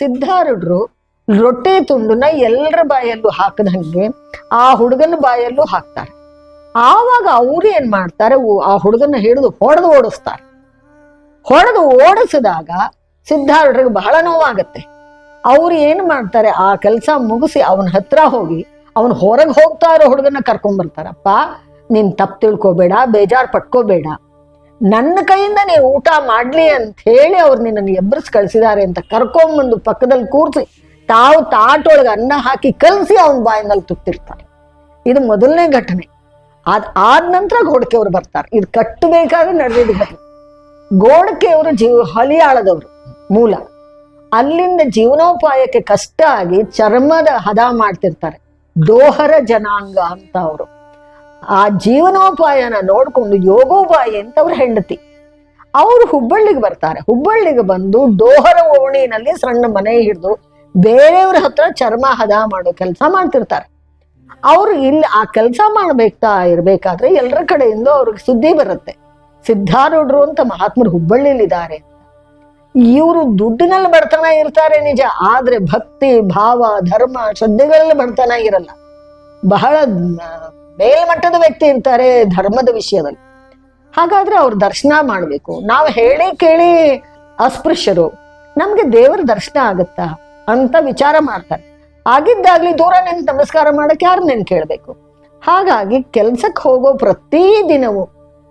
ಸಿದ್ಧಾರೂಢರು ರೊಟ್ಟಿ ತುಂಡನ್ನ ಎಲ್ಲರ ಬಾಯಲ್ಲೂ ಹಾಕದಂಗೆ ಆ ಹುಡುಗನ ಬಾಯಲ್ಲೂ ಹಾಕ್ತಾರೆ. ಆವಾಗ ಅವ್ರು ಏನ್ ಮಾಡ್ತಾರೆ? ಆ ಹುಡುಗನ ಹಿಡಿದು ಹೊಡೆದು ಓಡಿಸ್ತಾರೆ. ಹೊಡೆದು ಓಡಿಸಿದಾಗ ಸಿದ್ಧಾರೂಢರಿಗೆ ಬಹಳ ನೋವಾಗತ್ತೆ. ಅವ್ರು ಏನ್ ಮಾಡ್ತಾರೆ? ಆ ಕೆಲಸ ಮುಗಿಸಿ ಅವನ ಹತ್ರ ಹೋಗಿ ಅವನ್ ಹೊರಗೆ ಹೋಗ್ತಾ ಇರೋ ಹುಡುಗನ ಕರ್ಕೊಂಡ್ ಬರ್ತಾರಪ್ಪ, ನೀನ್ ತಪ್ಪು ತಿಳ್ಕೊಬೇಡ, ಬೇಜಾರ್ ಪಟ್ಕೋಬೇಡ ನನ್ನ ಕೈಯಿಂದ ನೀವು ಊಟ ಮಾಡ್ಲಿ ಅಂತ ಹೇಳಿ ಅವ್ರು ನಿನ್ನನ್ನು ಎಬ್ಬರ್ಸ್ ಕಳಿಸಿದ್ದಾರೆ ಅಂತ ಕರ್ಕೊಂಬಂದು ಪಕ್ಕದಲ್ಲಿ ಕೂರಿಸಿ, ತಾವು ತಾಟೊಳಗೆ ಅನ್ನ ಹಾಕಿ ಕಲಸಿ ಅವನ ಬಾಯಿನಲ್ಲಿ ತುತ್ತಿರ್ತಾರೆ. ಇದು ಮೊದಲನೇ ಘಟನೆ. ಅದ್ ಆದ ನಂತರ ಗೋಡ್ಕೆಯವರು ಬರ್ತಾರೆ. ಇದು ಕಟ್ಟಬೇಕಾದ್ರೆ ನಡೆದಿದ್ದ ಘಟನೆ. ಗೋಡ್ಕೆಯವರು ಜೀವ ಹಲಿಯಾಳದವರು ಮೂಲ. ಅಲ್ಲಿಂದ ಜೀವನೋಪಾಯಕ್ಕೆ ಕಷ್ಟ ಆಗಿ ಚರ್ಮದ ಹದ ಮಾಡ್ತಿರ್ತಾರೆ. ದೋಹರ ಜನಾಂಗ ಅಂತ ಅವರು. ಆ ಜೀವನೋಪಾಯನ ನೋಡ್ಕೊಂಡು ಯೋಗೋಬಾಯಿ ಅಂತ ಅವ್ರ ಹೆಂಡತಿ. ಅವರು ಹುಬ್ಬಳ್ಳಿಗೆ ಬರ್ತಾರೆ. ಹುಬ್ಬಳ್ಳಿಗೆ ಬಂದು ಡೋಹರ ಓಣಿನಲ್ಲಿ ಸಣ್ಣ ಮನೆ ಹಿಡಿದು ಬೇರೆಯವ್ರ ಹತ್ರ ಚರ್ಮ ಹದ ಮಾಡೋ ಕೆಲಸ ಮಾಡ್ತಿರ್ತಾರೆ. ಅವ್ರು ಇಲ್ಲಿ ಆ ಕೆಲಸ ಮಾಡ್ಬೇಕಾ ಇರ್ಬೇಕಾದ್ರೆ ಎಲ್ಲರ ಕಡೆಯಿಂದ ಅವ್ರಿಗೆ ಸುದ್ದಿ ಬರುತ್ತೆ. ಸಿದ್ಧಾರೂಢರು ಅಂತ ಮಹಾತ್ಮರು ಹುಬ್ಬಳ್ಳಿಲಿದ್ದಾರೆ ಇವರು ದುಡ್ಡಿನಲ್ಲಿ ಬಡತನ ಇರ್ತಾರೆ ನಿಜ, ಆದ್ರೆ ಭಕ್ತಿ, ಭಾವ, ಧರ್ಮ, ಶ್ರದ್ಧೆಗಳಲ್ಲಿ ಬಡತನ ಇರಲ್ಲ. ಬಹಳ ಮೇಲ್ಮಟ್ಟದ ವ್ಯಕ್ತಿ ಇರ್ತಾರೆ ಧರ್ಮದ ವಿಷಯದಲ್ಲಿ. ಹಾಗಾದ್ರೆ ಅವ್ರ ದರ್ಶನ ಮಾಡ್ಬೇಕು. ನಾವು ಹೇಳಿ ಕೇಳಿ ಅಸ್ಪೃಶ್ಯರು, ನಮ್ಗೆ ದೇವರ ದರ್ಶನ ಆಗತ್ತಾ ಅಂತ ವಿಚಾರ ಮಾಡ್ತಾರೆ. ಆಗಿದ್ದಾಗ್ಲಿ ದೂರ ನಿಂತು ನಮಸ್ಕಾರ ಮಾಡಕ್ಕೆ ಯಾರು ನೆನ್ ಕೇಳ್ಬೇಕು? ಹಾಗಾಗಿ ಕೆಲ್ಸಕ್ಕೆ ಹೋಗೋ ಪ್ರತಿ ದಿನವೂ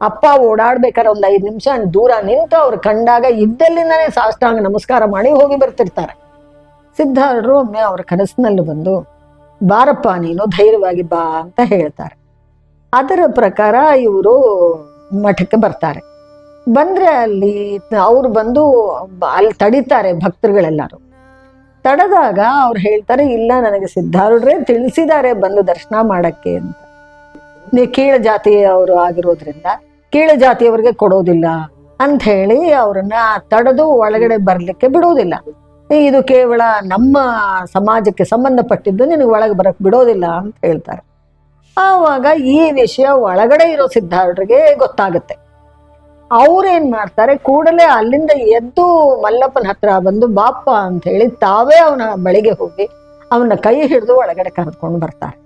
ಅಪ್ಪ ಓಡಾಡ್ಬೇಕಾದ್ರೆ ಒಂದ್ ಐದ್ ನಿಮಿಷ ದೂರ ನಿಂತು ಅವ್ರು ಕಂಡಾಗ ಇದ್ದಲ್ಲಿಂದಾನೆ ಸಾಷ್ಟಾಂಗ ನಮಸ್ಕಾರ ಮಾಡಿ ಹೋಗಿ ಬರ್ತಿರ್ತಾರೆ. ಸಿದ್ಧಾರರು ಒಮ್ಮೆ ಅವ್ರ ಕನಸಿನಲ್ಲಿ ಬಂದು ಬಾರಪ್ಪ, ನೀನು ಧೈರ್ಯವಾಗಿ ಬಾ ಅಂತ ಹೇಳ್ತಾರೆ. ಅದರ ಪ್ರಕಾರ ಇವರು ಮಠಕ್ಕೆ ಬರ್ತಾರೆ. ಬಂದ್ರೆ ಅಲ್ಲಿ ಅವ್ರು ಬಂದು ಅಲ್ಲಿ ತಡಿತಾರೆ ಭಕ್ತರುಗಳೆಲ್ಲರೂ. ತಡೆದಾಗ ಅವ್ರು ಹೇಳ್ತಾರೆ, ಇಲ್ಲ, ನನಗೆ ಸಿದ್ಧಾರೂಢರೇ ತಿಳಿಸಿದ್ದಾರೆ ಬಂದು ದರ್ಶನ ಮಾಡಕ್ಕೆ ಅಂತ. ನೀವು ಕೀಳ ಜಾತಿಯವರು ಆಗಿರೋದ್ರಿಂದ ಕೀಳ ಜಾತಿಯವರಿಗೆ ಕೊಡೋದಿಲ್ಲ ಅಂತ ಹೇಳಿ ಅವ್ರನ್ನ ತಡೆದು ಒಳಗಡೆ ಬರ್ಲಿಕ್ಕೆ ಬಿಡೋದಿಲ್ಲ. ಇದು ಕೇವಲ ನಮ್ಮ ಸಮಾಜಕ್ಕೆ ಸಂಬಂಧಪಟ್ಟಿದ್ದು ನಿನಗೆ ಒಳಗೆ ಬರಕ್ ಬಿಡೋದಿಲ್ಲ ಅಂತ ಹೇಳ್ತಾರೆ. ಆವಾಗ ಈ ವಿಷಯ ಒಳಗಡೆ ಇರೋ ಸಿದ್ಧಾರ್ಥರಿಗೆ ಗೊತ್ತಾಗುತ್ತೆ. ಅವ್ರೇನ್ ಮಾಡ್ತಾರೆ? ಕೂಡಲೇ ಅಲ್ಲಿಂದ ಎದ್ದು ಮಲ್ಲಪ್ಪನ ಹತ್ರ ಬಂದು, ಬಾಪ್ಪ ಅಂತ ಹೇಳಿ ತಾವೇ ಅವನ ಬಳಿಗೆ ಹೋಗಿ ಅವನ ಕೈ ಹಿಡಿದು ಒಳಗಡೆ ಕರೆದುಕೊಂಡು ಬರ್ತಾರೆ.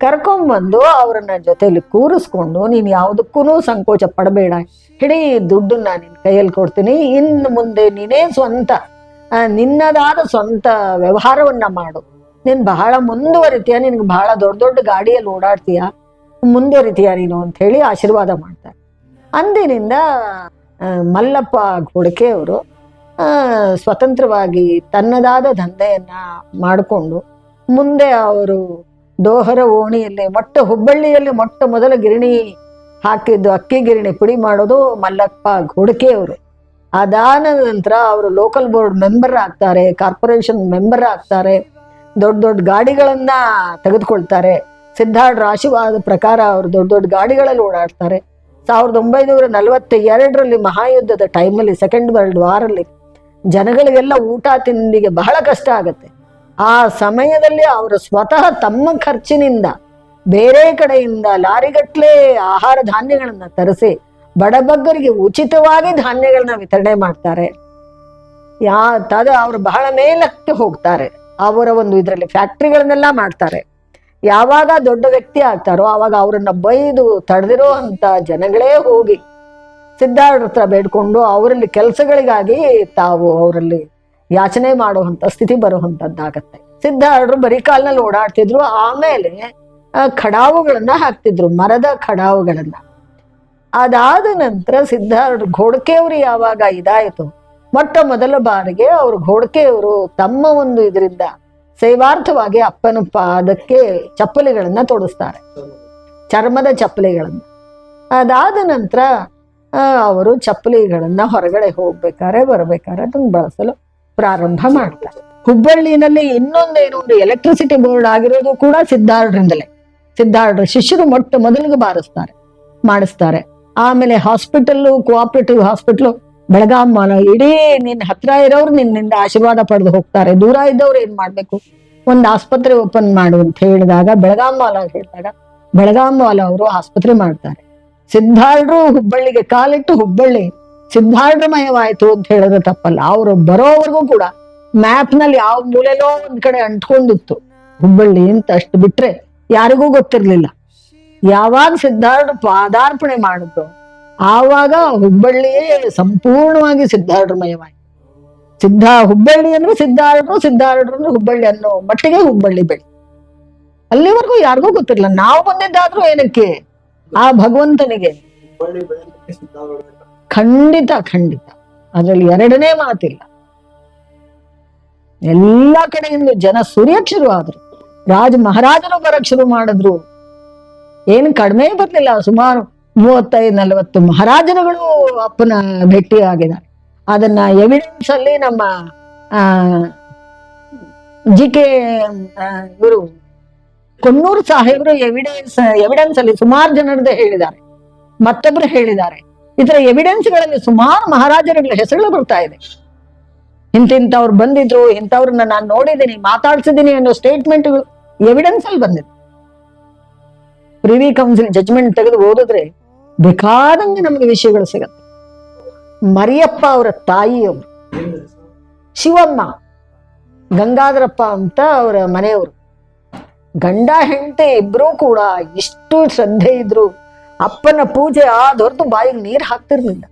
ಕರ್ಕೊಂಡ್ಬಂದು ಅವರನ್ನ ಜೊತೆಯಲ್ಲಿ ಕೂರಿಸ್ಕೊಂಡು, ನೀನು ಯಾವುದಕ್ಕೂ ಸಂಕೋಚ ಪಡಬೇಡ. ಹಿಡೀ ದುಡ್ಡನ್ನ ನಿನ್ ಕೈಯಲ್ಲಿ ಕೊಡ್ತೀನಿ. ಇನ್ನು ಮುಂದೆ ನೀನೇ ಸ್ವಂತ ನಿನ್ನದಾದ ಸ್ವಂತ ವ್ಯವಹಾರವನ್ನ ಮಾಡು. ನೀನ್ ಬಹಳ ಮುಂದುವರಿತೀಯ, ನಿನ್ಗೆ ಬಹಳ ದೊಡ್ಡ ದೊಡ್ಡ ಗಾಡಿಯಲ್ಲಿ ಓಡಾಡ್ತೀಯ, ಮುಂದುವರಿತೀಯ ನೀನು ಅಂತ ಹೇಳಿ ಆಶೀರ್ವಾದ ಮಾಡ್ತಾರೆ. ಅಂದಿನಿಂದ ಮಲ್ಲಪ್ಪ ಅವರು ಸ್ವತಂತ್ರವಾಗಿ ತನ್ನದಾದ ದಂಧೆಯನ್ನ ಮಾಡಿಕೊಂಡು, ಮುಂದೆ ಅವರು ದೋಹರ ಓಣಿಯಲ್ಲಿ, ಮೊಟ್ಟ ಹುಬ್ಬಳ್ಳಿಯಲ್ಲಿ ಮೊಟ್ಟ ಮೊದಲ ಗಿರಣಿ ಹಾಕಿದ್ದು ಅಕ್ಕಿ ಗಿರಣಿ ಪುಡಿ ಮಾಡೋದು ಮಲ್ಲಪ್ಪ ಘೋಡಕೆ ಅವರು ಅದಾದ ನಂತರ ಅವರು ಲೋಕಲ್ ಬೋರ್ಡ್ ಮೆಂಬರ್ ಆಗ್ತಾರೆ ಕಾರ್ಪೊರೇಷನ್ ಮೆಂಬರ್ ಆಗ್ತಾರೆ, ದೊಡ್ಡ ದೊಡ್ಡ ಗಾಡಿಗಳನ್ನ ತೆಗೆದುಕೊಳ್ತಾರೆ. ಸಿದ್ಧಾರ್ಥ ಆಶೀರ್ವಾದ ಪ್ರಕಾರ ಅವರು ದೊಡ್ಡ ದೊಡ್ಡ ಗಾಡಿಗಳಲ್ಲಿ ಓಡಾಡ್ತಾರೆ. ಸಾವಿರದ ಒಂಬೈನೂರ ನಲವತ್ತ ಎರಡರಲ್ಲಿ ಮಹಾಯುದ್ಧದ ಟೈಮಲ್ಲಿ ಸೆಕೆಂಡ್ ವರ್ಲ್ಡ್ ವಾರಲ್ಲಿ ಜನಗಳಿಗೆಲ್ಲ ಊಟ ತಿಂಡಿಗೆ ಬಹಳ ಕಷ್ಟ ಆಗತ್ತೆ. ಆ ಸಮಯದಲ್ಲಿ ಅವರು ಸ್ವತಃ ತಮ್ಮ ಖರ್ಚಿನಿಂದ ಬೇರೆ ಕಡೆಯಿಂದ ಲಾರಿಗಟ್ಲೆ ಆಹಾರ ಧಾನ್ಯಗಳನ್ನ ತರಿಸಿ ಬಡಬಗ್ಗರಿಗೆ ಉಚಿತವಾಗಿ ಧಾನ್ಯಗಳನ್ನ ವಿತರಣೆ ಮಾಡ್ತಾರೆ. ಯಾ, ತದ ಅವರು ಬಹಳ ಮೇಲಕ್ಕೆ ಹೋಗ್ತಾರೆ. ಅವರ ಒಂದು ಇದರಲ್ಲಿ ಫ್ಯಾಕ್ಟ್ರಿಗಳನ್ನೆಲ್ಲ ಮಾಡ್ತಾರೆ. ಯಾವಾಗ ದೊಡ್ಡ ವ್ಯಕ್ತಿ ಆಗ್ತಾರೋ ಆವಾಗ ಅವರನ್ನ ಬೈದು ತಡೆದಿರೋ ಅಂತ ಜನಗಳೇ ಹೋಗಿ ಸಿದ್ಧಾರ್ಥ ಹತ್ರ ಬೇಡ್ಕೊಂಡು ಅವರಲ್ಲಿ ಕೆಲಸಗಳಿಗಾಗಿ ತಾವು ಅವರಲ್ಲಿ ಯಾಚನೆ ಮಾಡುವಂತ ಸ್ಥಿತಿ ಬರುವಂತದ್ದಾಗತ್ತೆ. ಸಿದ್ಧಾರ್ಢರು ಬರೀ ಕಾಲ್ನಲ್ಲಿ ಓಡಾಡ್ತಿದ್ರು, ಆಮೇಲೆ ಖಡಾವುಗಳನ್ನ ಹಾಕ್ತಿದ್ರು, ಮರದ ಖಡಾವುಗಳನ್ನ ಅದಾದ ನಂತರ ಸಿದ್ಧಾರ್ಥ ಘೋಡಕೆಯವರು ಯಾವಾಗ ಇದಾಯಿತು? ಮೊಟ್ಟ ಮೊದಲ ಬಾರಿಗೆ ಅವರು ಘೋಡಕೆಯವರು ತಮ್ಮ ಒಂದು ಇದರಿಂದ ಸೇವಾರ್ಥವಾಗಿ ಅಪ್ಪನ ಪಾದಕ್ಕೆ ಚಪ್ಪಲಿಗಳನ್ನ ತೊಡಿಸ್ತಾರೆ. ಚರ್ಮದ ಚಪ್ಪಲಿಗಳನ್ನ. ಅದಾದ ನಂತರ ಅವರು ಚಪ್ಪಲಿಗಳನ್ನ ಹೊರಗಡೆ ಹೋಗ್ಬೇಕಾರೆ ಬರ್ಬೇಕಾರೆ ಅದನ್ನ ಬಳಸಲು ಪ್ರಾರಂಭ ಮಾಡ್ತಾರೆ. ಹುಬ್ಬಳ್ಳಿನಲ್ಲಿ ಇನ್ನೊಂದೇನು ಒಂದು ಎಲೆಕ್ಟ್ರಿಸಿಟಿ ಬೋರ್ಡ್ ಆಗಿರೋದು ಕೂಡ ಸಿದ್ಧಾರ್ಢರಿಂದಲೇ. ಸಿದ್ಧಾರ್ಢ ಶಿಷ್ಯರು ಮೊಟ್ಟ ಮೊದಲಿಗೆ ಬಾರಿಸ್ತಾರೆ, ಮಾಡಿಸ್ತಾರೆ. ಆಮೇಲೆ ಹಾಸ್ಪಿಟಲ್ ಕೋಆಪರೇಟಿವ್ ಹಾಸ್ಪಿಟ್ಲು, ಬೆಳಗಾಂ ಇಡೀ ನಿನ್ನ ಹತ್ರ ಇರೋರು ನಿನ್ನಿಂದ ಆಶೀರ್ವಾದ ಪಡೆದು ಹೋಗ್ತಾರೆ. ದೂರ ಇದ್ದವ್ರು ಏನ್ ಮಾಡ್ಬೇಕು? ಒಂದು ಆಸ್ಪತ್ರೆ ಓಪನ್ ಮಾಡು ಅಂತ ಹೇಳಿದಾಗ, ಬೆಳಗಾಂ ಮಾಲ ಹೇಳಿದಾಗ, ಬೆಳಗಾಂ ಮಾಲ ಅವರು ಆಸ್ಪತ್ರೆ ಮಾಡ್ತಾರೆ. ಸಿದ್ಧಾಳ್ರು ಹುಬ್ಬಳ್ಳಿಗೆ ಕಾಲಿಟ್ಟು ಹುಬ್ಬಳ್ಳಿ ಸಿದ್ಧಾರ್ಢಮಯವಾಯ್ತು ಅಂತ ಹೇಳಿದ್ರೆ ತಪ್ಪಲ್ಲ. ಅವರು ಬರೋವರೆಗೂ ಕೂಡ ಮ್ಯಾಪ್ನಲ್ಲಿ ಯಾವ ಮೂಲೆಲೋ ಒಂದ್ ಕಡೆ ಅಂಟ್ಕೊಂಡಿತ್ತು ಹುಬ್ಬಳ್ಳಿ ಅಂತ ಅಷ್ಟು ಬಿಟ್ರೆ ಯಾರಿಗೂ ಗೊತ್ತಿರ್ಲಿಲ್ಲ. ಯಾವಾಗ ಸಿದ್ಧಾರ್ಥ ಪಾದಾರ್ಪಣೆ ಮಾಡಿದ್ರು ಆವಾಗ ಹುಬ್ಬಳ್ಳಿಯೇ ಸಂಪೂರ್ಣವಾಗಿ ಸಿದ್ಧಾರ್ಢಮಯವಾಯಿತು ಸಿದ್ಧ ಹುಬ್ಬಳ್ಳಿ ಅಂದ್ರೆ ಸಿದ್ಧಾರ್ಥರು ಸಿದ್ಧಾರ್ಥರು ಅಂದ್ರೆ ಹುಬ್ಬಳ್ಳಿ ಅನ್ನೋ ಮಟ್ಟಿಗೆ ಹುಬ್ಬಳ್ಳಿ ಬೆಳಿ ಅಲ್ಲಿವರೆಗೂ ಯಾರಿಗೂ ಗೊತ್ತಿರಲಿಲ್ಲ. ನಾವು ಬಂದಿದ್ದಾದ್ರೂ ಏನಕ್ಕೆ? ಆ ಭಗವಂತನಿಗೆ. ಖಂಡಿತ ಖಂಡಿತ. ಅದ್ರಲ್ಲಿ ಎರಡನೇ ಮಾತಿಲ್ಲ. ಎಲ್ಲಾ ಕಡೆಯಿಂದ ಜನ ಸುರಿಯಕ್ ಆದ್ರು. ರಾಜ ಮಹಾರಾಜರು ಬರಕ್ ಶುರು ಮಾಡಿದ್ರು. ಏನು ಕಡಿಮೆ ಬರ್ಲಿಲ್ಲ. ಸುಮಾರು ಮೂವತ್ತೈದು, ನಲವತ್ತು ಮಹಾರಾಜರುಗಳು ಅಪ್ಪನ ಭೇಟಿ ಆಗಿದ್ದಾರೆ ಅದನ್ನ ಎವಿಡೆನ್ಸ್ ಅಲ್ಲಿ ನಮ್ಮ ಜಿ ಕೆ ಇವರು ಕೊನ್ನೂರು ಸಾಹೇಬರು ಎವಿಡೆನ್ಸ್ ಎವಿಡೆನ್ಸ್ ಅಲ್ಲಿ ಸುಮಾರು ಜನರದ್ದು ಹೇಳಿದ್ದಾರೆ. ಮತ್ತೊಬ್ರು ಹೇಳಿದ್ದಾರೆ. ಇದರ ಎವಿಡೆನ್ಸ್ಗಳಲ್ಲಿ ಸುಮಾರು ಮಹಾರಾಜರುಗಳ ಹೆಸರುಗಳು ಬರ್ತಾ ಇದೆ. ಇಂತಿಂತವ್ರು ಬಂದಿದ್ರು, ಇಂಥವ್ರನ್ನ ನಾನು ನೋಡಿದ್ದೀನಿ, ಮಾತಾಡ್ಸಿದ್ದೀನಿ ಅನ್ನೋ ಸ್ಟೇಟ್ಮೆಂಟ್ಗಳು ಎವಿಡೆನ್ಸ್ ಅಲ್ಲಿ ಬಂದಿದೆ. ಪ್ರಿವಿ ಕೌನ್ಸಿಲ್ ಜಜ್ಮೆಂಟ್ ತೆಗೆದು ಓದಿದ್ರೆ ಬೇಕಾದಂಗೆ ನಮಗೆ ವಿಷಯಗಳು ಸಿಗತ್ತೆ. ಮರಿಯಪ್ಪ ಅವರ ತಾಯಿಯವರು, ಶಿವಮ್ಮ, ಗಂಗಾಧರಪ್ಪ ಅಂತ ಅವರ ಮನೆಯವರು, ಗಂಡ, ಹೆಂಡತಿ ಇಬ್ರು ಕೂಡ ಎಷ್ಟು ಶ್ರದ್ಧೆ ಇದ್ರು ಅಪ್ಪನ ಪೂಜೆ ಆದ ಹೊರತು ಬಾಯಿಗೆ ನೀರು ಹಾಕ್ತಿರ್ಲಿಲ್ಲ.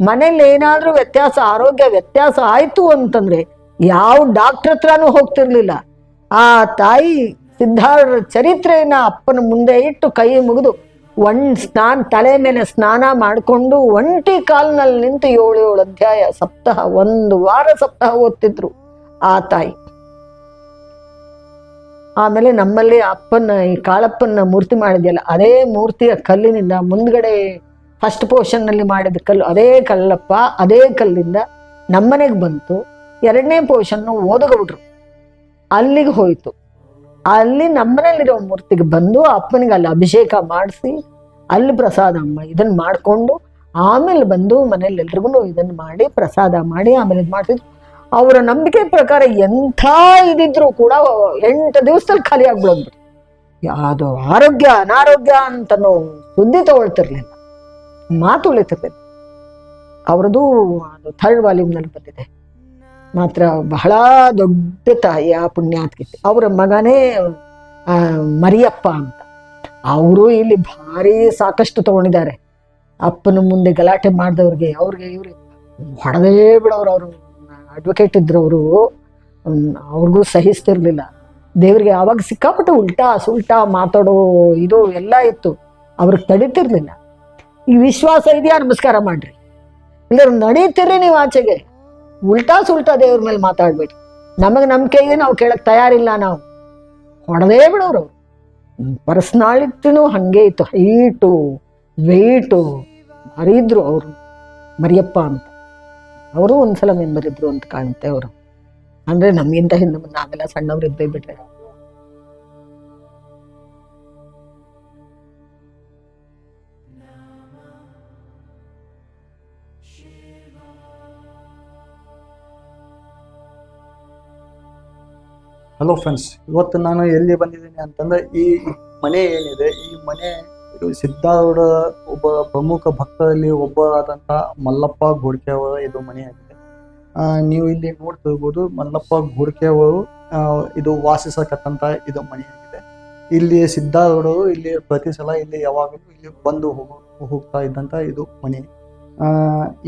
ಮನೇಲಿ ಏನಾದ್ರೂ ವ್ಯತ್ಯಾಸ, ಆರೋಗ್ಯ ವ್ಯತ್ಯಾಸ ಆಯ್ತು ಅಂತಂದ್ರೆ ಯಾವ ಡಾಕ್ಟರ್ ಹತ್ರನೂ ಹೋಗ್ತಿರ್ಲಿಲ್ಲ. ಆ ತಾಯಿ ಸಿದ್ಧಾರ್ಥ ಚರಿತ್ರೆಯನ್ನ ಅಪ್ಪನ ಮುಂದೆ ಇಟ್ಟು ಕೈ ಮುಗಿದು ಒಣ್ ಸ್ನಾನ ತಲೆ ಮೇಲೆ ಸ್ನಾನ ಮಾಡಿಕೊಂಡು ಒಂಟಿ ಕಾಲ್ನಲ್ಲಿ ನಿಂತು ಏಳು ಏಳು ಅಧ್ಯಾಯ ಸಪ್ತಾಹ, ಒಂದು ವಾರ ಸಪ್ತಾಹ ಓದ್ತಿದ್ರು ಆ ತಾಯಿ. ಆಮೇಲೆ ನಮ್ಮಲ್ಲಿ ಅಪ್ಪನ ಈ ಕಾಳಪ್ಪನ ಮೂರ್ತಿ ಮಾಡಿದ್ಯಲ್ಲ, ಅದೇ ಮೂರ್ತಿಯ ಕಲ್ಲಿನಿಂದ ಮುಂದ್ಗಡೆ ಫಸ್ಟ್ ಪೋರ್ಷನ್ನಲ್ಲಿ ಮಾಡಿದ ಕಲ್ಲು, ಅದೇ ಕಲ್ಲಪ್ಪ, ಅದೇ ಕಲ್ಲಿಂದ ನಮ್ಮನೆಗೆ ಬಂತು, ಎರಡನೇ ಪೋರ್ಷನ್ ಓದಗಬಿಟ್ರು. ಅಲ್ಲಿಗೆ ಹೋಯ್ತು. ಅಲ್ಲಿ ನಮ್ಮನೇಲಿರೋ ಮೂರ್ತಿಗೆ ಬಂದು ಅಪ್ಪನಿಗೆ ಅಲ್ಲಿ ಅಭಿಷೇಕ ಮಾಡಿಸಿ, ಅಲ್ಲಿ ಪ್ರಸಾದ ಇದನ್ನ ಮಾಡಿಕೊಂಡು, ಆಮೇಲೆ ಬಂದು ಮನೇಲಿ ಎಲ್ರಿಗೂ ಇದನ್ನ ಮಾಡಿ ಪ್ರಸಾದ ಮಾಡಿ ಆಮೇಲೆ ಇದು ಮಾಡ್ತಿದ್ರು ಅವರ ನಂಬಿಕೆ ಪ್ರಕಾರ ಎಂಥ ಇದಿದ್ರು ಕೂಡ ಎಂಟು ದಿವಸದಲ್ಲಿ ಖಾಲಿ ಆಗ್ಬಿಡೋದು. ಯಾವುದು ಆರೋಗ್ಯ, ಅನಾರೋಗ್ಯ ಅಂತನೋ ಸುದ್ದಿ ತಗೊಳ್ತಿರ್ಲಿಲ್ಲ. ಮಾತು ಉಳಿತಿರ್ಲಿಲ್ಲ. ಅವ್ರದ್ದು ಥರ್ಡ್ ವಾಲ್ಯೂಮ್ನಲ್ಲಿ ಬಂದಿದೆ. ಮಾತ್ರ ಬಹಳ ದೊಡ್ಡ ತಾಯಿ ಆ ಪುಣ್ಯಾತ್ಕಿತ್ತು ಅವರ ಮಗನೇ ಮರಿಯಪ್ಪ ಅಂತ. ಅವರು ಇಲ್ಲಿ ಭಾರಿ ಸಾಕಷ್ಟು ತಗೊಂಡಿದ್ದಾರೆ. ಅಪ್ಪನ ಮುಂದೆ ಗಲಾಟೆ ಮಾಡಿದವ್ರಿಗೆ, ಅವ್ರಿಗೆ ಇವ್ರಿಗೆ ಹೊಡೆದೇ ಬಿಡೋರು ಅವರು. ಅಡ್ವೊಕೇಟ್ ಅವರು ಅವ್ರಿಗೂ ಸಹಿಸ್ತಿರ್ಲಿಲ್ಲ. ದೇವ್ರಿಗೆ ಆವಾಗ ಸಿಕ್ಕಾಪಟ್ಟೆ ಉಲ್ಟಾ ಸುಲ್ಟಾ ಮಾತಾಡೋ ಇದು ಎಲ್ಲ ಇತ್ತು. ಅವ್ರಿಗೆ ತಡಿತಿರ್ಲಿಲ್ಲ. ಈ ವಿಶ್ವಾಸ ಇದೆಯಾ? ನಮಸ್ಕಾರ ಮಾಡ್ರಿ. ಇಲ್ಲ ನಡೀತಿರ್ರಿ ನೀವು ಆಚೆಗೆ. ಉಲ್ಟಾ ಸುಲ್ಟಾ ದೇವ್ರ ಮೇಲೆ ಮಾತಾಡ್ಬೇಡಿ. ನಮಗೆ ನಂಬಿಕೆಗೆ ನಾವು ಕೇಳಕ್ ತಯಾರಿಲ್ಲ ನಾವು. ಹೊಡೆದೇ ಬಿಡೋರು ಪರ್ಸನಾಲಿಟಿನೂ ಹಂಗೆ ಇತ್ತು. ಹೈಟು, ವೆಯ್ಟು, ಮರಿದ್ರು ಅವರು. ಮರಿಯಪ್ಪ ಅಂತ. ಅವರು ಒಂದ್ಸಲ ಮೆಂಬರ್ ಇದ್ರು ಅಂತ ಕಾಣುತ್ತೆ ಅವರು. ಅಂದ್ರೆ ನಮ್ಗಿಂತ ಹಿಂದೆ ಮುಂದೆ ನಾವೆಲ್ಲ ಸಣ್ಣವ್ರು ಇದ್ದೇ ಬಿಟ್ರೆ. ಹಲೋ ಫ್ರೆಂಡ್ಸ್ ಇವತ್ತು ನಾನು ಎಲ್ಲಿ ಬಂದಿದ್ದೀನಿ ಅಂತಂದ್ರೆ ಈ ಮನೆ ಏನಿದೆ ಈ ಮನೆ ಇದು ಸಿದ್ಧಾರೂಢ ಒಬ್ಬ ಪ್ರಮುಖ ಭಕ್ತರಲ್ಲಿ ಒಬ್ಬರಾದಂತಹ ಮಲ್ಲಪ್ಪ ಗೋಡ್ಕೆ ಅವರ ಇದು ಆ, ನೀವು ಇಲ್ಲಿ ನೋಡ್ತಿರ್ಬೋದು ಮಲ್ಲಪ್ಪ ಗೋಡ್ಕೆ ಅವರು ಇದು ವಾಸಿಸತಕ್ಕಂಥ ಇದು ಮನೆಯಾಗಿದೆ ಇಲ್ಲಿ ಸಿದ್ಧಾರೂಢರು ಇಲ್ಲಿ ಪ್ರತಿ ಸಲ ಇಲ್ಲಿ ಯಾವಾಗಲೂ ಇಲ್ಲಿ ಬಂದು ಹೋಗೋ ಹೋಗ್ತಾ ಇದ್ದಂತ ಇದು ಮನೆ.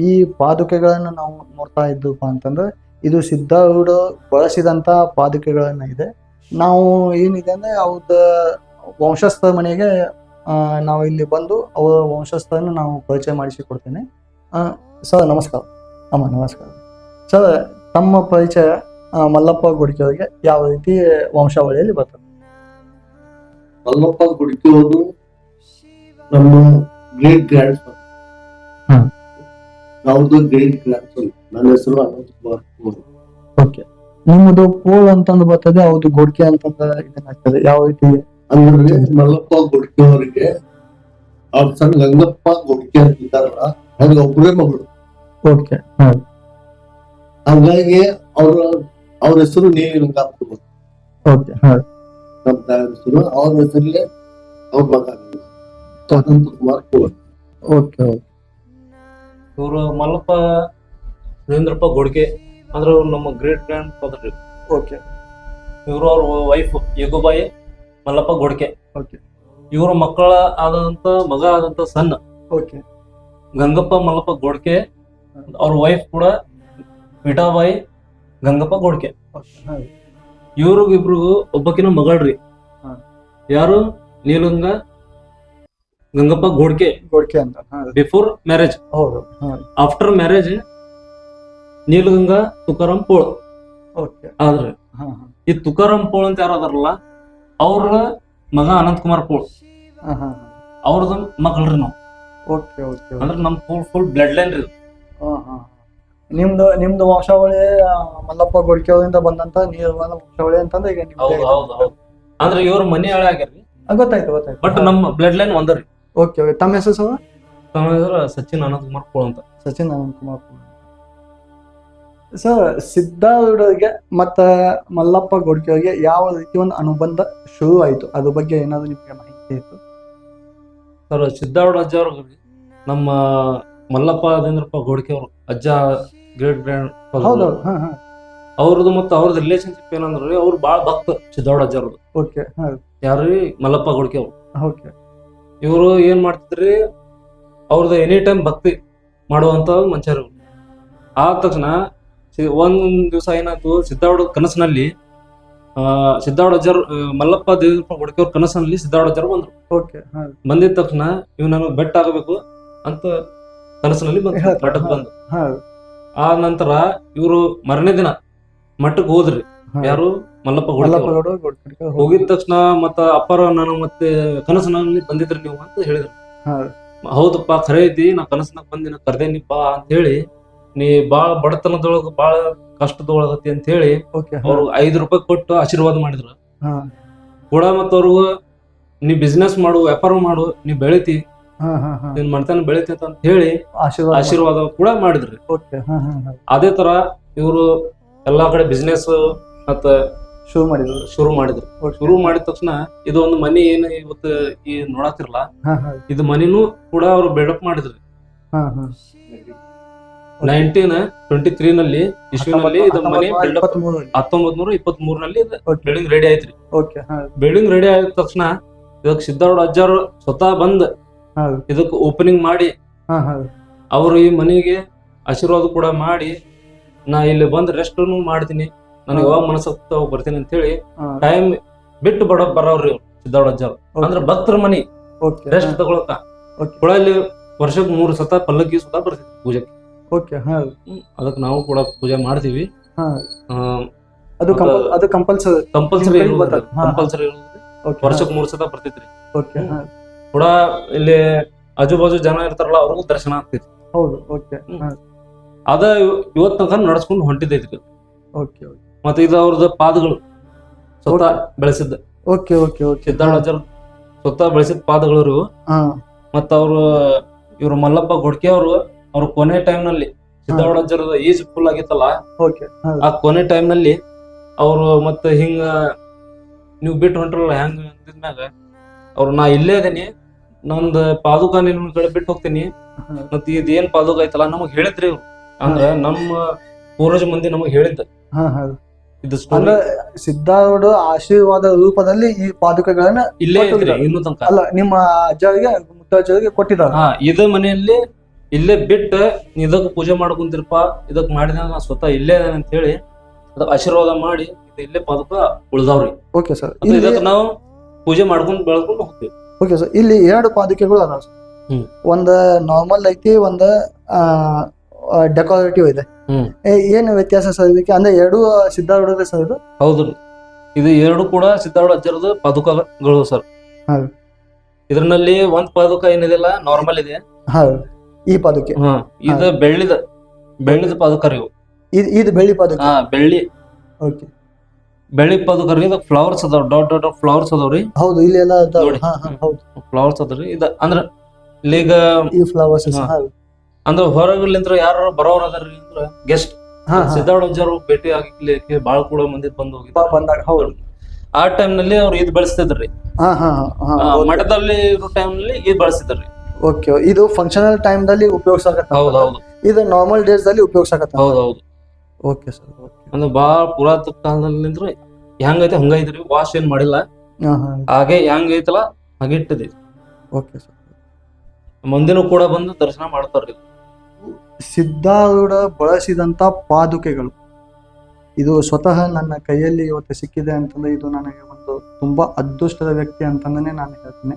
ಈ ಪಾದುಕೆಗಳನ್ನು ನಾವು ನೋಡ್ತಾ ಇದ್ದಪ್ಪ ಅಂತಂದ್ರೆ ಇದು ಸಿದ್ಧಾರೂಢ ಬಳಸಿದಂತ ಪಾದುಕೆಗಳನ್ನ ಇದೆ. ನಾವು ಏನಿದೆ ಅಂದ್ರೆ ಅವ್ರದ ವಂಶಸ್ಥ ಮನೆಗೆ ನಾವು ಇಲ್ಲಿ ಬಂದು ಅವರ ವಂಶಸ್ಥರನ್ನು ನಾವು ಪರಿಚಯ ಮಾಡಿಸಿ ಕೊಡ್ತೇನೆ ಸರ್, ನಮಸ್ಕಾರ. ಅಮ್ಮ, ನಮಸ್ಕಾರ. ಸರ್, ತಮ್ಮ ಪರಿಚಯ ಮಲ್ಲಪ್ಪ ಗುಡಿಕೆಯವರಿಗೆ ಯಾವ ರೀತಿ ವಂಶಾವಳಿಯಲ್ಲಿ ಬರ್ತದೆ? ಮಲ್ಲಪ್ಪ ಗುಡಿಕೆಯವರು ನಮ್ಮ ಗ್ರೇಟ್ ಗ್ರ್ಯಾಂಡ್. ಅವ್ರದ್ದು ಗ್ರ್ಯಾಂಡ್ ಸನ್ ನನ್ನ ಹೆಸರು ಅನಂತ್ ಕುಮಾರ್. ಓಕೆ ನಿಮ್ಮದು ಪೋಲ್ ಅಂತಂದು ಬರ್ತದೆ ಅವ್ರದ್ದು ಗೊಡ್ಕೆ ಅಂತಂದ ಇದನ್ನಾಗ್ತದೆ ಯಾವ ರೀತಿ? ಅಂದ್ರೆ ಮಲ್ಲಪ್ಪ ಗುಡಿಕೆಯವರಿಗೆ ಅವ್ರ ಸಣ್ಣ ಗಂಗಪ್ಪ ಗೊಡ್ಕೆ ಅಂತ ಇದ್ದಾರಲ್ಲ ಅವ್ರಿಗೆ ಒಬ್ಬರೇ ಮಗಳು. ಓಕೆ ಹಂಗಾಗಿ ಅವ್ರ ಅವ್ರ ಹೆಸರು ನೀಲಿ ಹಾಕ್ಬೋದು ಓಕೆ ನಮ್ಮ ತಾಯಿ ಹೆಸರು ಅವ್ರ ಹೆಸರಲ್ಲೇ ಅವ್ರ ಮಗ ಅನಂತ್ ಕುಮಾರ್ ಓಕೆ ಓಕೆ ಇವರು ಮಲ್ಲಪ್ಪ ಸುರೇಂದ್ರಪ್ಪ ಗೋಡ್ಕೆ ಅಂದ್ರೆ ಅವ್ರು ನಮ್ಮ ಗ್ರೇಟ್ ಗ್ರ್ಯಾಂಡ್ ಫಾದರ್ ಓಕೆ ಇವರು ಅವ್ರ ವೈಫ್ ಯಗುಬಾಯಿ ಮಲ್ಲಪ್ಪ ಗೋಡ್ಕೆ ಓಕೆ ಇವ್ರ ಮಕ್ಕಳ ಆದಂತ ಮಗ ಆದಂತ ಸಣ್ಣ ಓಕೆ ಗಂಗಪ್ಪ ಮಲ್ಲಪ್ಪ ಗೋಡ್ಕೆ ಅವ್ರ ವೈಫ್ ಕೂಡ ವಿಟಾಬಾಯಿ ಗಂಗಪ್ಪ ಗೋಡ್ಕೆ ಇವ್ರಿಗಿಬ್ರಿಗೂ ಒಬ್ಬಕಿನ ಮಗಳ್ರಿ ಯಾರು? ನೀಲಗಂಗ ಗಂಗಪ್ಪ ಗೋಡ್ಕೆ. ಗೋಡ್ಕೆ ಅಂತ ಹಾ, ಬಿಫೋರ್ ಮ್ಯಾರೇಜ್ ಹೌದು after marriage Neelaganga Tukaram Pol. Okay. ಆದ್ರೆ ಈ ತುಕಾರಾಮ್ ಪೋಳ್ ಅಂತ ಯಾರು ಅದಾರಲ್ಲ ಅವ್ರ ಮಗ ಅನಂತ್ ಕುಮಾರ್ ಪೋಳ್. ಹಾ ಹಾ ಅವ್ರದ ಮಕ್ಕಳ್ರಿ ನಾವು. ಓಕೆ ಓಕೆ ಅಂದ್ರೆ ನಮ್ ಫುಲ್ ಫುಲ್ ಬ್ಲಡ್ ಲೈನ್ ರೀ ಹಾ ಹಾ ನಿಮ್ದು ನಿಮ್ದು ವಂಶಾವಳಿ ಆ, ಮಲ್ಲಪ್ಪ ಗೋಡ್ಕೆ ಅವರಿಂದ ಬಂದಂತ ನೀರ್ವಾದ ವಂಶಾವಳಿ ಅಂತಂದ್ರೆ ಈಗ ನಿಮ್ದೇ ಹೌದು ಹೌದು ಹೌದು. ಅಂದ್ರೆ ಇವ್ರ ಮನೆ ಹಾಳೆ ಆಗ್ಯಾರ್ರಿ. ಗೊತ್ತಾಯ್ತು ಗೊತ್ತಾಯ್ತು. ಬಟ್ ನಮ್ಮ ಬ್ಲಡ್ ಲೈನ್ ಒಂದರಿ ಓಕೆ ಓಕೆ ತಮ್ಮ ಹೆಸರು ಸರ್? ತಮ್ಮ ಹೆಸರು ಸಚಿನ್ ಅನಂತ್ ಕುಮಾರ್ ಪೋಳ್ ಅಂತ. ಸಚಿನ್ ಅನಂತ್ ಕುಮಾರ್ ಸರ್ ಸಿದ್ಧಾರೂಢರಿಗೆ ಮತ್ತ ಮಲ್ಲಪ್ಪ ಗೋಡ್ಕೆಯವರಿಗೆ ಯಾವ ರೀತಿ ಒಂದು ಅನುಬಂಧ ಶುರು ಆಯಿತು? ಅದ್ರ ಬಗ್ಗೆ ಏನಾದ್ರು ನಿಮಗೆ ಮಾಹಿತಿ ಇತ್ತು? ಸರ್ ಸಿದ್ಧಾರೂಢ ಅಜ್ಜ ಅವ್ರ ನಮ್ಮ ಮಲ್ಲಪ್ಪ ದೇಂದ್ರಪ್ಪ ಗೋಡ್ಕೆ ಅವರು ಅಜ್ಜ ಗ್ರೇಟ್ ಗ್ರ್ಯಾಂಡ್ ಹೌದು ಹಾ ಹಾ. ಅವ್ರದ್ದು ಮತ್ತು ಅವ್ರದ್ದು ರಿಲೇಶನ್ಶಿಪ್ ಏನಂದ್ರೆ ಅವ್ರು ಭಾಳ ಭಕ್ತ ಸಿದ್ಧಾರೂಢ ಅಜ್ಜ ಅವ್ರದ್ದು. ಓಕೆ ಹಾ. ಯಾರ್ರಿ? ಮಲ್ಲಪ್ಪ ಗೋಡ್ಕೆ ಅವರು ಓಕೆ ಇವರು ಏನ್ ಮಾಡ್ತಿದ್ರಿ? ಅವ್ರದ ಎನಿ ಟೈಮ್ ಭಕ್ತಿ ಮಾಡುವಂತ ಮನುಷ್ಯರು ಆದ ತಕ್ಷಣ ಒಂದ್ ದಿವಸ ಏನಾಯ್ತು ಸಿದ್ದಾರ್ಥ ಕನಸಿನಲ್ಲಿ ಆ ಸಿದ್ದಾರ್ಥ ಅಜ್ಜರ್ ಮಲ್ಲಪ್ಪ ದೇವಪ್ಪ ಹುಡುಕಿಯವ್ರ ಕನಸಿನಲ್ಲಿ ಸಿದ್ದಾರ್ಥ ಅಜ್ಜರ್ ಬಂದ್ರು. ಬಂದಿದ ತಕ್ಷಣ ಇವ್ ನನಗ್ ಬೆಟ್ಟ ಆಗಬೇಕು ಅಂತ ಕನಸಿನಲ್ಲಿ ಬಂದ್ರು ಹೇಳ್ತಾರೆ, ಮಠಕ್ಕೆ ಬಂದು ಆ ನಂತರ ಇವರು ಮರನೇ ದಿನ ಮಠಕ್ ಹೋದ್ರಿ. ಯಾರು? ಮಲ್ಲಪ್ಪ ಗೌಡ ಹೋಗಿದ ತಕ್ಷಣ ಮತ್ತ ಅಪ್ಪರ ನಾನು ಮತ್ತೆ ಕನಸಿನಲ್ಲಿ ಬಂದಿದ್ರಿ ನೀವು ಅಂತ ಹೇಳಿದ್ರು. ಹೌದಪ್ಪ ಖರೆ ಐತಿ ನಾ ಕನಸಿನಾಗ ಬಂದಿ ನಾ ಕರ್ದೇನಿಪ್ಪ ಅಂತ ಹೇಳಿ ನೀ ಬಾಳ ಬಡತನದೊಳಗ ಬಾಳ ಕಷ್ಟದೊಳಗತಿ ಅಂತ ಹೇಳಿ ಅವ್ರು ಐದು ರೂಪಾಯಿ ಕೊಟ್ಟು ಆಶೀರ್ವಾದ ಮಾಡಿದ್ರು. ಕೂಡ ಮತ್ತ ಅವ್ರಿಗ ನೀ ಬಿಸ್ನೆಸ್ ಮಾಡು ವ್ಯಾಪಾರ ಮಾಡು ನೀ ಬೆಳಿತಿ. ನಿನ್ ಮನೆತನ ಬೆಳಿತಿ ಅಂತ ಹೇಳಿ ಆಶೀರ್ವಾದ ಕೂಡ ಮಾಡಿದ್ರಿ. ಅದೇ ತರ ಇವರು ಎಲ್ಲಾ ಕಡೆ ಬಿಸ್ನೆಸ್ ಮತ್ತ ಶುರು ಮಾಡಿದ್ರು? ಶುರು ಮಾಡಿದ್ರು. ಶುರು ಮಾಡಿದ ತಕ್ಷಣ ಇದು ಒಂದು ಮನಿ ಏನು ಇವತ್ತು ಈ ನೋಡಾತಿರ್ಲ ಇದು ಮನಿನೂ ಕೂಡ ಅವ್ರು ಬಿಲ್ಡಪ್ ಮಾಡಿದ್ರು. ನೈನ್ಟೀನ್ ಟ್ವೆಂಟಿ ತ್ರೀ ನಲ್ಲಿ ಇಶ್ವಿನಲ್ಲಿ ಇದು ಮನೆ ಬಿಲ್ಡಪ್. ಹತ್ತೊಂಬತ್ ನೂರ ಮೂರನಲ್ಲಿ Okay. ಬಿಲ್ಡಿಂಗ್ ರೆಡಿ ಆಯ್ತ್ರಿ. ಬಿಲ್ಡಿಂಗ್ ರೆಡಿ ಆದ ತಕ್ಷಣ ಇದಕ್ ಸಿದ್ದಾರ್ಥ ಅಜ್ಜಾರು ಸ್ವತಃ ಬಂದ್ ಇದಕ್ ಓಪನಿಂಗ್ ಮಾಡಿ ಅವರು ಈ ಮನೆಗೆ ಆಶೀರ್ವಾದ ಕೂಡ ಮಾಡಿ ನಾ ಇಲ್ಲಿ ಬಂದ್ ರೆಸ್ಟ್ ಮಾಡ್ತೀನಿ. ನನಗೆ ಯಾವಾಗ ಮನಸತ್ತ ಬರ್ತೀನಿ ಅಂತ ಹೇಳಿ ಟೈಮ್ ಬಿಟ್ಟು ಬಡ ಬರೋರ್ರಿ ಸಿದ್ದಾರ್ಥ ಅಜ್ಜಾರು. ಅಂದ್ರೆ ಭಕ್ತರ ಮನಿ. ರೆಸ್ಟ್ ತಗೊಳಕ. Okay. ವರ್ಷಕ್ ಮೂರು ಸತ ಪಲ್ಲಕ್ಕಿ ಸುತ್ತ ಬರ್ತೀವಿ ಪೂಜೆಗೆ. ಓಕೆ ಅದಕ್ಕೆ ನಾವು ಕೂಡ ಪೂಜೆ ಮಾಡ್ತೀವಿ. ಹಾ. ಅದು ಅದು ಕಂಪಲ್ಸರಿ ಕಂಪಲ್ಸರಿ. ಕಂಪಲ್ಸರಿ ಓಕೆ ವರ್ಷಕ್ಕೆ ಮೂರು ಸತ ಬರ್ತೈತ್ರಿ. ಓಕೆ ಕೂಡ ಇಲ್ಲಿ ಆಜು ಬಾಜು ಜನ ಇರ್ತಾರಲ್ಲ ಅವ್ರಿಗೂ ದರ್ಶನ ಆಗ್ತೈತಿ. ಹೌದು ಓಕೆ ಅದ ಇವತ್ತು ಇವತ್ ತನಕ ನಡ್ಸ್ಕೊಂಡು ಹೊಂಟಿದೈತ್ರಿ ಓಕೆ ಮತ್ತೆ ಇದು ಅವ್ರದ್ದು ಪಾದಗಳು ಸ್ವತಃ ಬೆಳೆಸಿದ್ದ. ಓಕೆ ಓಕೆ ಓಕೆ ಅಜ್ಜರ್ ಸ್ವತಃ ಬೆಳೆಸಿದ ಪಾದಗಳು ಇವು. ಹಾ. ಮತ್ತ ಅವರು ಇವ್ರು ಮಲ್ಲಪ್ಪ ಗೊಡ್ಕೆ ಅವರು ಅವ್ರ ಕೊನೆ ಟೈಮ್ನಲ್ಲಿ ಸಿದ್ದಾರ್ಥ ಅಜ್ಜರದ ಏಜ್ ಫುಲ್ ಆಗಿತ್ತಲ್ಲ? ಓಕೆ ಆ ಕೊನೆ ಟೈಮ್ನಲ್ಲಿ ಅವರು ಮತ್ತೆ ಹಿಂಗ ನೀವು ಬಿಟ್ಟು ಹೊಂಟ್ರಲ್ಲ ಹೆಂಗ ಅಂದಿದ್ಮ್ಯಾಗ ಅವ್ರು ನಾ ಇಲ್ಲೇ ಇದೀನಿ ನಂದ್ ಪಾದುಕ ನಿನ್ ಕಡೆ ಬಿಟ್ಟು ಹೋಗ್ತೀನಿ ಮತ್ತೆ ಮತ್ ಇದ್ ಏನ್ ಪಾದುಕ ಐತಲ್ಲ ನಮಗ್ ಹೇಳಿದ್ರಿ ಇವ್ರು. ಅಂದ್ರ ನಮ್ಮ ಪೂರ್ವಜ ಮಂದಿ ನಮಗ್ ಹೇಳಿದ್ದ. ಹಾ ಹಾ. ಇದು ಅಂದ್ರೆ ಸಿದ್ಧಾರೂಢ ಆಶೀರ್ವಾದ ರೂಪದಲ್ಲಿ ಈ ಪಾದುಕೆಗಳನ್ನ ಇಲ್ಲೇ ಐತ್ರಿ ಕೊಟ್ಟಿದ್ದಾರೆ. ಇನ್ನೂ ತನಕ. ಅಲ್ಲ ನಿಮ್ಮ ಅಜ್ಜರಿಗೆ ಮುತ್ತಜ್ಜರಿಗೆ ಕೊಟ್ಟಿದ್ದಾರೆ. ಹಾ ಇದ ಮನೆಯಲ್ಲಿ ಇಲ್ಲೇ ಬಿಟ್ಟು ಇದಕ್ ಪೂಜೆ ಮಾಡ್ಕೊಂತಿರಪ್ಪ ಇದಕ್ ಮಾಡಿದ ನಾ ಸ್ವತಃ ಇಲ್ಲೇ ಇದೇನೆ ಅಂತ ಹೇಳಿ ಅದಕ್ಕೆ ಆಶೀರ್ವಾದ ಮಾಡಿ ಇದು ಇಲ್ಲೇ ಪಾದುಕ ಉಳ್ದಾವ್ರಿ. Okay sir. ಮತ್ತೆ ಇಲ್ಲಿ ಇದಕ್ಕೆ ನಾವು ಪೂಜೆ ಮಾಡ್ಕೊಂಡ್ ಬೆಳ್ಕೊಂಡು ಹೋಗ್ತೀವಿ. ಓಕೆ ಸರ್ ಇಲ್ಲಿ ಎರಡು ಪಾದುಕೆಗಳು ಅದಾವ ಸರ್. ಹ್ಮ್. ಒಂದ್ ನಾರ್ಮಲ್ ಐತಿ ಒಂದ ಡೆಕೋರೇಟಿವ್ ಇದೆ. ಏನು ವ್ಯತ್ಯಾಸ ಸರ್ ಇದಕ್ಕೆ? ಅಂದ್ರೆ ಎರಡು ಸಿದ್ಧಾರೂಢ ಸರ್ ಇದು ಹೌದು ಇದು ಎರಡು ಕೂಡ ಸಿದ್ಧಾರೂಢ ಅಜ್ಜರದು ಪದುಕಗಳು ಸರ್. ಹೌದು. ಇದ್ರಲ್ಲಿ ಒಂದ್ ಪಾದುಕ ಏನಿದೆಲ್ಲ ನಾರ್ಮಲ್ ಇದೆ. ಹಾ ಈ ಪಾದುಕೆ. ಹಾ ಇದು ಬೆಳ್ಳಿದ ಬೆಳ್ಳಿದ ಪಾದುಕ ರೀ ಇವು. ಇದು ಇದು ಬೆಳ್ಳಿ ಪದಕ? ಹಾ ಬೆಳ್ಳಿ. ಓಕೆ. ಬೆಳ್ಳಿ ಪಾದುಕ ರೀ ಫ್ಲವರ್ಸ್ ಅದಾವ ಡಾಟ್ ಡಾಟ್ ಫ್ಲವರ್ಸ್ ಅದಾವ್ರಿ ಹೌದು ಇಲ್ಲಿ ಎಲ್ಲ ಹೌದು. ಫ್ಲವರ್ಸ್ ಅದಾವ್ರಿ ಇದ ಅಂದ್ರ ಇಲ್ಲೀಗ ಈ ಫ್ಲವರ್ಸ್. ಅಂದ್ರ ಹೊರಗಲಿಂದ್ರ ಯಾರು ಬರೋರ್ ಅದಾರ್ರಿ ಅಂದ್ರ ಗೆಸ್ಟ್ ಹಾ ಹಾ. ಸಿದ್ದಾರ್ಥ ಅಜ್ಜರು ಭೇಟಿ ಆಗ್ಲಿಕ್ಕೆ ಬಾಳ ಕೂಡ ಮಂದಿ ಬಂದು ಹೋಗಿ ಬಂದಾಗ ಹೌದು. ಆ ಟೈಮ್ನಲ್ಲಿ ಅವ್ರು ಇದ್ ಬಳಸ್ತಿದ್ರಿ. ಹಾ ಹಾ ಹಾ ಆ, ಮಠದಲ್ಲಿ ಇರೋ ಟೈಮ್ನಲ್ಲಿ ಇದ್ ಬಳಸ್ತಿದ್ರಿ. ಓಕೆ ಇದು ಫಂಕ್ಷನಲ್ ಟೈಮ್ ದಲ್ಲಿ ಉಪಯೋಗಿಸಕತ್ತ ಹೌದು ಹೌದು. ಇದು ನಾರ್ಮಲ್ ಡೇಸ್ ದಲ್ಲಿ ಉಪಯೋಗಿಸಕತ್ತ ಹೌದ್ ಹೌದು. ಓಕೆ ಸರ್ ಅಂದ್ರೆ ಬಾಳ ಪುರಾತನ ಕಾಲದಲ್ಲಿಂದ್ರ ಹೆಂಗೈತೆ ಹಂಗೈತ್ರಿ. ವಾಶ್ ಏನ್ ಮಾಡಿಲ್ಲ. ಹಾಂ ಹಾಂ. ಹಾಗೆ ಹೆಂಗೈತಲ್ಲ ಹಾಗೆ ಇಟ್ಟಿದೆ ಓಕೆ ಸರ್ ಮಂದಿನೂ ಕೂಡ ಬಂದು ದರ್ಶನ ಮಾಡ್ತಾರ್ರಿ. ಸಿದ್ಧಾರೂಢ ಬಳಸಿದಂಥ ಪಾದುಕೆಗಳು. ಇದು ಸ್ವತಃ ನನ್ನ ಕೈಯಲ್ಲಿ ಇವತ್ತು ಸಿಕ್ಕಿದೆ ಅಂತಂದ್ರೆ ಇದು ನನಗೆ ಒಂದು ತುಂಬಾ ಅದೃಷ್ಟದ ವ್ಯಕ್ತಿ ಅಂತಂದೇ ನಾನು ಹೇಳ್ತೀನಿ.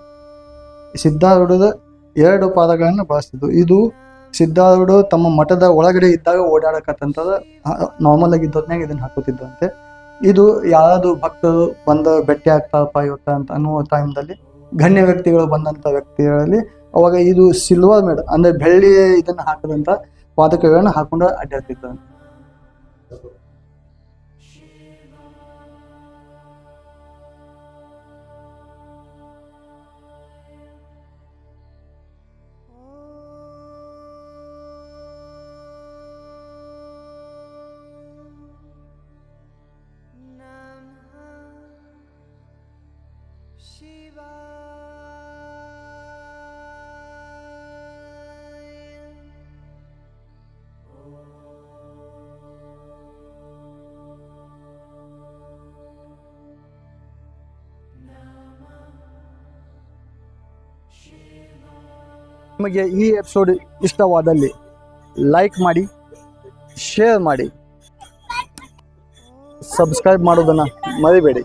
ಸಿದ್ಧಾರೂಢದ ಎರಡು ಪಾದಗಳನ್ನು ಬಳಸ್ತಿದ್ದು. ಇದು ಸಿದ್ಧಾರೂಢ ತಮ್ಮ ಮಠದ ಒಳಗಡೆ ಇದ್ದಾಗ ಓಡಾಡಕತ್ತಂತದ ನಾರ್ಮಲ್ ಆಗಿ ಇದ್ದೊತ್ನಾಗ ಇದನ್ನ ಹಾಕೋತಿದ್ದಂತೆ ಇದು ಯಾರಾದ್ರು ಭಕ್ತರು ಬಂದ ಭೇಟಿ ಆಗ್ತಾರಪ್ಪ ಇವತ್ತ ಅಂತ ಅನ್ನುವ ಟೈಮ್ದಲ್ಲಿ ಗಣ್ಯ ವ್ಯಕ್ತಿಗಳು ಬಂದಂತ ವ್ಯಕ್ತಿಗಳಲ್ಲಿ ಅವಾಗ ಇದು ಸಿಲ್ವರ್ ಮೇಡ್ ಅಂದ್ರೆ ಬೆಳ್ಳಿ ಇದನ್ನ ಹಾಕದಂತ ಪಾದಕಗಳನ್ನ ಹಾಕೊಂಡು ಅಡ್ಡಾಡ್ತಿದ್ದ. ನಿಮಗೆ ಈ ಎಪಿಸೋಡ್ ಇಷ್ಟವಾದಲ್ಲಿ ಲೈಕ್ ಮಾಡಿ ಶೇರ್ ಮಾಡಿ ಸಬ್ಸ್ಕ್ರೈಬ್ ಮಾಡೋದನ್ನು ಮರಿಬೇಡಿ.